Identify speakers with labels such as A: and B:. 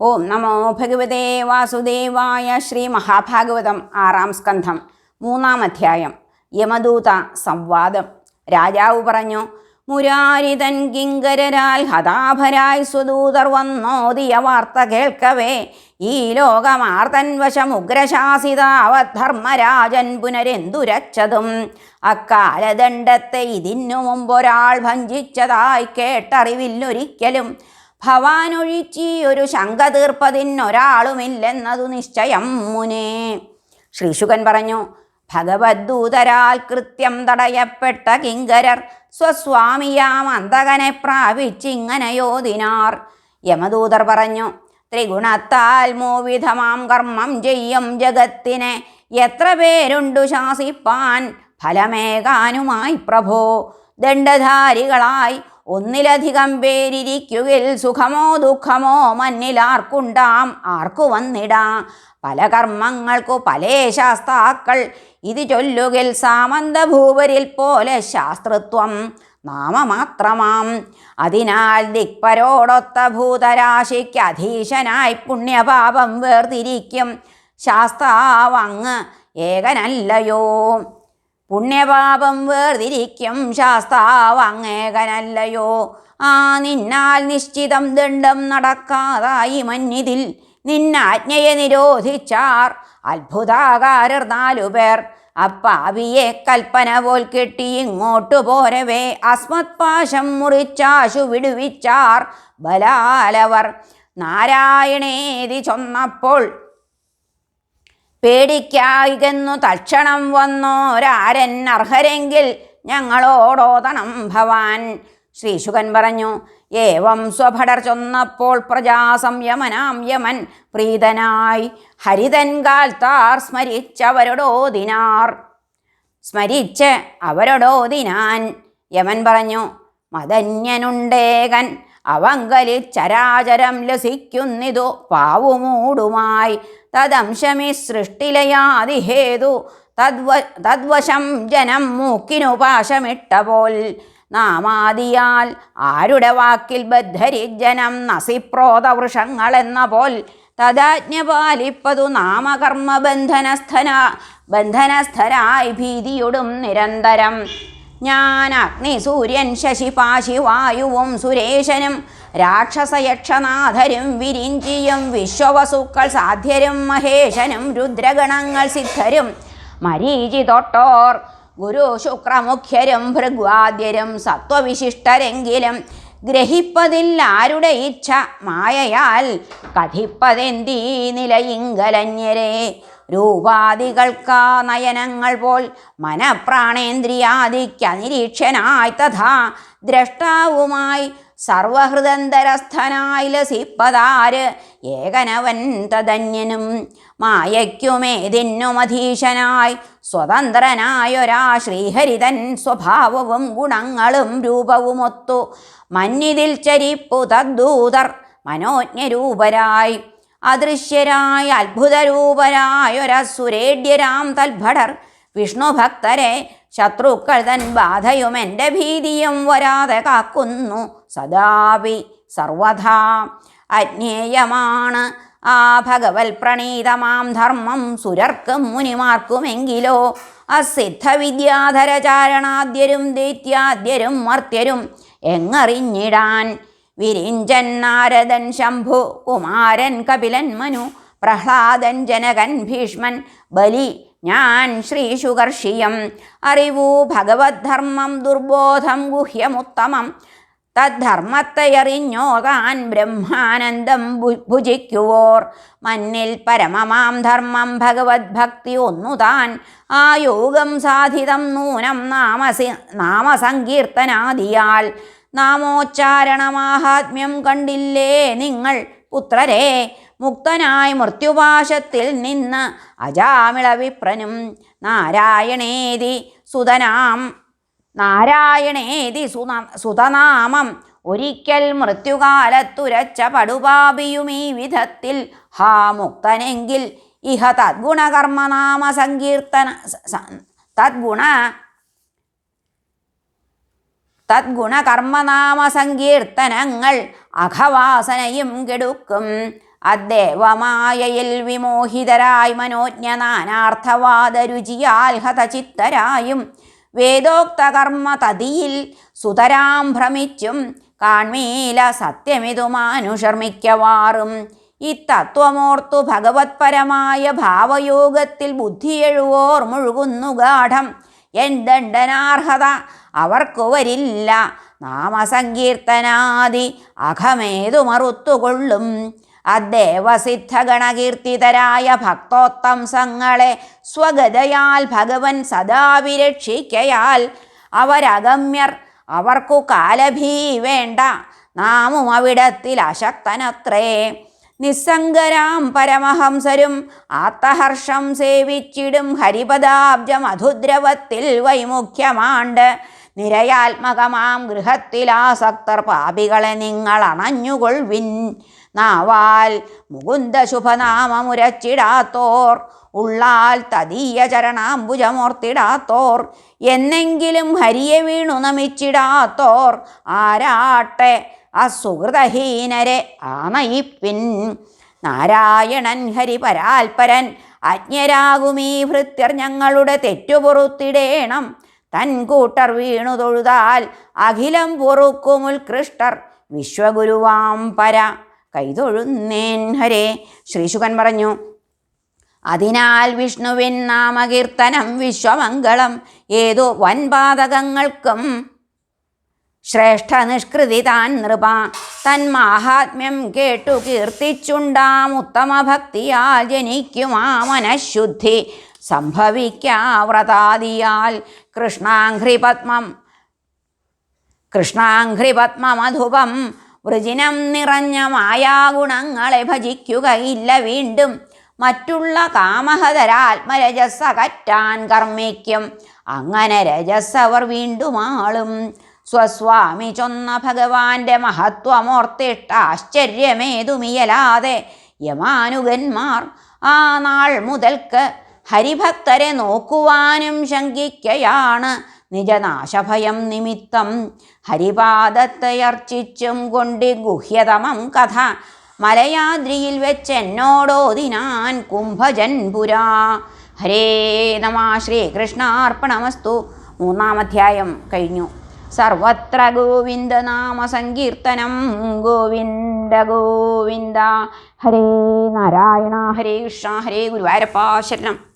A: ഓം നമോ ഭഗവതേ വാസുദേവായ ശ്രീ മഹാഭാഗവതം ആറാം സ്കന്ധം മൂന്നാം അധ്യായം യമദൂത സംവാദം. രാജാവ് പറഞ്ഞു മുരാരിതൻ കിങ്കരരാൽ ഹതാഭരായി സ്വദൂതർ വന്നോതിയ വാർത്ത കേൾക്കവേ. ഈ ലോകമാർത്തൻ വശം ഉഗ്രശാസിതാവധർമ്മരാജൻ പുനരെന്തുരച്ചതും. അക്കാലദണ്ഡത്തെ ഇതിനു മുമ്പൊരാൾ ഭഞ്ചിച്ചതായി കേട്ടറിവില്ലൊരിക്കലും. ഭവാനൊഴിച്ചി ഒരു ശങ്ക തീർപ്പതിനൊരാളുമില്ലെന്നതു നിശ്ചയം മുനേ. ശ്രീശുകൻ പറഞ്ഞു ഭഗവദ്ദൂതരാൽ കൃത്യം തടയപ്പെട്ട കിങ്കരർ സ്വസ്വാമിയാം അന്തകനെ പ്രാപിച്ചിങ്ങനയോദിനാർ യമദൂതർ പറഞ്ഞു ത്രിഗുണത്താൽ മോവിധമാം കർമ്മം ചെയ്യും ജഗത്തിനെ. എത്ര പേരുണ്ടു ശാസിപ്പാൻ ഫലമേകാനുമായി പ്രഭോ. ദണ്ഡധാരികളായി ഒന്നിലധികം പേരിരിക്കുകിൽ സുഖമോ ദുഃഖമോ മന്നിലാർക്കുണ്ടാം ആർക്കു വന്നിടാം? പല കർമ്മങ്ങൾക്കു പല ശാസ്താക്കൾ. ഇത് ചൊല്ലുകിൽ സാമന്തഭൂവരിൽ പോലെ ശാസ്ത്രത്വം നാമമാത്രമാം. അതിനാൽ ദിക്പരോടൊത്ത ഭൂതരാശിക്ക് അധീശനായി പുണ്യപാപം വേർതിരിക്കും. ശാസ്താവങ്ങ് ഏകനല്ലയോ? പുണ്യപാപം വേർതിരിക്കും ശാസ്താവങ്ങേകനല്ലയോ ആ നിന്നാൽ നിശ്ചിതം ദണ്ഡം നടക്കാതായി മഞ്ഞിതിൽ നിന്നാജ്ഞയെ നിരോധിച്ചാർ. അത്ഭുതാകാരർ നാലുപേർ അപ്പാവിയെ കൽപ്പന പോൽ കെട്ടി ഇങ്ങോട്ടു പോരവേ. അസ്മത്പാശം മുറിച്ചാശു വിടുവിച്ചാർ ബലാലവർ. നാരായണേതി ചൊന്നപ്പോൾ പേടിക്കായികെന്നു തക്ഷണം വന്നോരാരൻ അർഹരെങ്കിൽ ഞങ്ങളോടോതണം ഭവാൻ. ശ്രീശുകൻ പറഞ്ഞു ഏവം സ്വഭടർ ചൊന്നപ്പോൾ പ്രജാസംയമനാം യമൻ പ്രീതനായി. ഹരിതൻ കാൽത്താർ സ്മരിച്ചവരോടോതിനാർ സ്മരിച്ച് അവരോടോതിനാൻ യമൻ പറഞ്ഞു മദന്യനുണ്ടേകൻ. അവങ്കലി ചരാചരം ലസിക്കുന്നിതു പാവുമൂടുമായി. തദംശമി സൃഷ്ടിലയാതിഹേതു. തദ്വ തദ്വശം ജനം മൂക്കിനു പോൽ നാമാദിയാൽ ആരുടെ വാക്കിൽ ബദ്ധരി ജനം നസിപ്രോതവൃഷങ്ങളെന്ന പോൽ തദാജ്ഞ പാലിപ്പതു നാമകർമ്മ ബന്ധനസ്ഥന ബന്ധനസ്ഥരായി ഭീതിയൊടും നിരന്തരം. ഞാൻ അഗ്നി സൂര്യൻ ശശി പാശി വായുവും സുരേശനും രാക്ഷസയക്ഷനാഥരും വിരിഞ്ചിയും വിശ്വവസുക്കൾ സാധ്യരും മഹേശനും രുദ്രഗണങ്ങൾ സിദ്ധരും മരീചി തൊട്ടോർ ഗുരു ശുക്രമുഖ്യരും ഭൃഗ്വാദ്യരും സത്വവിശിഷ്ടരെങ്കിലും ഗ്രഹിപ്പതിൽ ആരുടെ ഇച്ഛ? മായയാൽ കഥിപ്പതെന്തീ നിലയിങ്കലന്യരെ രൂപാദികൾക്കാ നയനങ്ങൾ പോൽ മനപ്രാണേന്ദ്രിയാദിക്കനിരീക്ഷനായി തഥാ ദ്രഷ്ടാവുമായി സർവഹൃദന്തരസ്ഥനായി ലസിപ്പതാര്? ഏകനവൻ തദന്യനും മായയ്ക്കുമേതിന്നുമധീശനായി സ്വതന്ത്രനായൊരാ ശ്രീഹരിതൻ സ്വഭാവവും ഗുണങ്ങളും രൂപവുമൊത്തു മന്നിതിൽ ചരിപ്പു തദ്ദൂതർ മനോജ്ഞരൂപരായി. അദൃശ്യരായ അത്ഭുതരൂപരായൊരസുരേഡ്യരാം തൽഭടർ വിഷ്ണുഭക്തരെ ശത്രുക്കൾ തൻ ബാധയും എന്റെ ഭീതിയും വരാതെ കാക്കുന്നു. സദാപി സർവഥാ അജ്ഞേയമാണ്. ആ ഭഗവൽ പ്രണീതമാം ധർമ്മം സുരർക്കും മുനിമാർക്കുമെങ്കിലോ അസിദ്ധവിദ്യാധരചാരണാദ്യരും ദൈത്യാദ്യരും മർത്യരും എങ്ങറിഞ്ഞിടാൻ വിരിഞ്ചൻ നാരദൻ ശംഭു കുമാരൻ കപിലൻ മനു പ്രഹ്ലാദൻ ജനകൻ ഭീഷ്മൻ ബലി ഞാൻ ശ്രീശുകർഷിയം അറിവൂ ഭഗവദ്ധർമ്മം ദുർബോധം ഗുഹ്യമുത്തമം. തദ്ധർമ്മത്തെയറിഞ്ഞോകാൻ ബ്രഹ്മാനന്ദം ഭുജിക്കുവോർ. മന്നിൽ പരമമാം ധർമ്മം ഭഗവത്ഭക്തി ഒന്നുതാൻ ആ യോഗം സാധിതം നൂനം നാമസി നാമസങ്കീർത്തനാദിയാൽ. നാമോച്ചാരണമാഹാത്മ്യം കണ്ടില്ലേ നിങ്ങൾ? പുത്രരെ മുക്തനായി മൃത്യുപാശത്തിൽ നിന്ന് അജാമിളവിപ്രനും നാരായണേതി സുതനാം നാരായണേതി സുന സുതനാമം. ഒരിക്കൽ മൃത്യുകാലത്തുരച്ച പടുപാപിയും ഈ വിധത്തിൽ. ഹാ മുക്തനെങ്കിൽ ഇഹ തദ്ഗുണകർമ്മനാമ സങ്കീർത്തന തദ്ഗുണ തദ്ഗുണകർമ്മനാമ സങ്കീർത്തനങ്ങൾ അഘവാസനയും കെടുക്കും. അദ്ദേവമായയിൽ വിമോഹിതരായി മനോജ്ഞ നാനാർത്ഥവാദ രുചിയാൽ ഹതചിത്തരായും. വേദോക്തകർമ്മ തതിയിൽ സുതരാം ഭ്രമിച്ചും കാൺമീല സത്യമിതു മാനുഷർമിക്കവാറും ഈ തത്വമോർത്തു ഭഗവത്പരമായ ഭാവയോഗത്തിൽ ബുദ്ധിയെഴുവോർ മുഴുകുന്നു ഗാഠം. എൻ ദണ്ഡനാർഹത അവർക്കു വരില്ല നാമസങ്കീർത്തനാദി അഖമേതു മറുത്തുകൊള്ളും. അദ്ദേവസിദ്ധഗണകീർത്തിതരായ ഭക്തോത്തംസങ്ങളെ സ്വഗതയാൽ ഭഗവൻ സദാ വിരക്ഷിക്കയാൽ അവരഗമ്യർ അവർക്കു കാലഭീ വേണ്ട. നാമും അവിടത്തിൽ അശക്തനത്രേ നിസ്സംഗരാം പരമഹംസരും ആത്തഹർഷം സേവിച്ചിടും ഹരിപദാബ്ജം അധുദ്രവത്തിൽ വൈമുഖ്യമാണ്ട്. നിരയാത്മകമാം ഗൃഹത്തിലാസക്തർ പാപികളെ നിങ്ങൾ അണഞ്ഞുകൊൾവിൻ നാവാൽ മുകുന്ദ ശുഭനാമമുരച്ചിടാത്തോർ ഉള്ളാൽ തദീയ ചരണാംബുജമോർത്തിടാത്തോർ എന്നെങ്കിലും ഹരിയെ വീണു നമിച്ചിടാത്തോർ ആരാട്ടെ അസുഹൃതഹീനരെ ആമയിപ്പിൻ. നാരായണൻ ഹരി പരാൽപരൻ അജ്ഞരാകുമീ ഭൃത്യർ ഞങ്ങളുടെ തെറ്റുപൊറുത്തിടേണം. തൻ കൂട്ടർ വീണു തൊഴുതാൽ അഖിലം പൊറുക്കുമുൽകൃഷ്ടർ വിശ്വഗുരുവാം പര കൈതൊഴുന്നേൻ ഹരേ. ശ്രീശുഖൻ പറഞ്ഞു അതിനാൽ വിഷ്ണുവിൻ നാമകീർത്തനം വിശ്വമംഗളം. ഏതോ വൻപാതകങ്ങൾക്കും ശ്രേഷ്ഠ നിഷ്കൃതി താൻ നൃപ. തൻ മാഹാത്മ്യം കേട്ടു കീർത്തിച്ചുണ്ടാം ഉത്തമ ഭക്തിയാൽ ജനിക്കുമാ മനഃശുദ്ധി. സംഭവിക്കാവ്രതാദിയാൽ കൃഷ്ണാഘ്രിപത്മം. കൃഷ്ണാഘ്രിപത്മമധുപം വൃജിനം നിറഞ്ഞ മായാഗുണങ്ങളെ ഭജിക്കുകയില്ല വീണ്ടും. മറ്റുള്ള കാമഹതരാത്മരജസ് അകറ്റാൻ കർമ്മിക്കും. അങ്ങനെ രജസ് അവർ വീണ്ടും ആളും സ്വസ്വാമി ചൊന്ന ഭഗവാന്റെ മഹത്വമോർത്തിട്ട ആശ്ചര്യമേതുമിയലാതെ യമാനുഗന്മാർ ആ നാൾ മുതൽക്ക് ഹരിഭക്തരെ നോക്കുവാനും ശങ്കിക്കയാണ് നിജനാശഭയം നിമിത്തം. ഹരിപാദത്തെ അർച്ചിച്ചും കൊണ്ടി ഗുഹ്യതമം കഥ. മലയാദ്രിയിൽ വെച്ചെന്നോടോതിനാൻ കുംഭജൻ പുരാ. ഹരേ നമ ശ്രീകൃഷ്ണാർപ്പണമസ്തു. മൂന്നാമധ്യായം കഴിഞ്ഞു. സർവത്ര ഗോവിന്ദ നാമ സങ്കീർത്തനം. ഗോവിന്ദ ഗോവിന്ദ. ഹരേ നാരായണ. ഹരേ കൃഷ്ണ. ഹരേ ഗുരുവായൂരപ്പ. ശരണം.